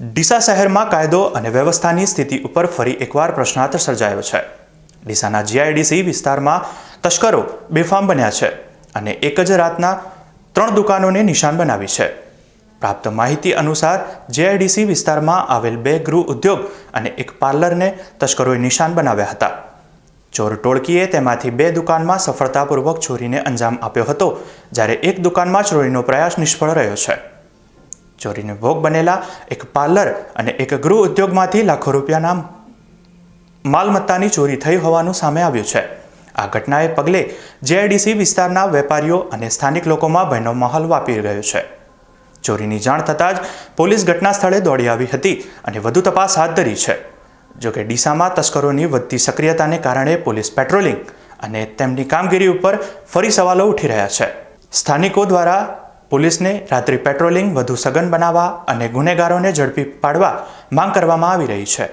ડીસા શહેરમાં કાયદો અને વ્યવસ્થાની સ્થિતિ ઉપર ફરી એકવાર પ્રશ્નાર્થ સર્જાયો છે. ડીસાના જીઆઈડીસી વિસ્તારમાં તસ્કરો બેફામ બન્યા છે અને એક જ રાતના ત્રણ દુકાનોને નિશાન બનાવી છે. પ્રાપ્ત માહિતી અનુસાર, જેઆઈડીસી વિસ્તારમાં આવેલ બે ગૃહ ઉદ્યોગ અને એક પાર્લરને તસ્કરોએ નિશાન બનાવ્યા હતા. ચોર ટોળકીએ તેમાંથી બે દુકાનમાં સફળતાપૂર્વક ચોરીને અંજામ આપ્યો હતો, જ્યારે એક દુકાનમાં ચોરીનો પ્રયાસ નિષ્ફળ રહ્યો છે. ચોરીનો ભોગ બનેલા એક પાર્લર અને એક ગૃહ ઉદ્યોગમાંથી લાખો રૂપિયાના માલમત્તાની ચોરી થઈ હોવાનું સામે આવ્યું છે. આ ઘટનાએ પગલે જેઆઈડીસી વિસ્તારના વેપારીઓ અને સ્થાનિક લોકોમાં ભયનો માહોલ વાપી ગયો છે. ચોરીની જાણ થતાં જ પોલીસ ઘટના સ્થળે દોડી આવી હતી અને વધુ તપાસ હાથ ધરી છે. જોકે ડીસામાં તસ્કરોની વધતી સક્રિયતાને કારણે પોલીસ પેટ્રોલિંગ અને તેમની કામગીરી ઉપર ફરી સવાલો ઉઠી રહ્યા છે. સ્થાનિકો દ્વારા પોલીસને રાત્રિ પેટ્રોલિંગ, વધુ સઘન બનાવવા અને ગુનેગારોને ઝડપી પાડવા માંગ કરવામાં આવી રહી છે.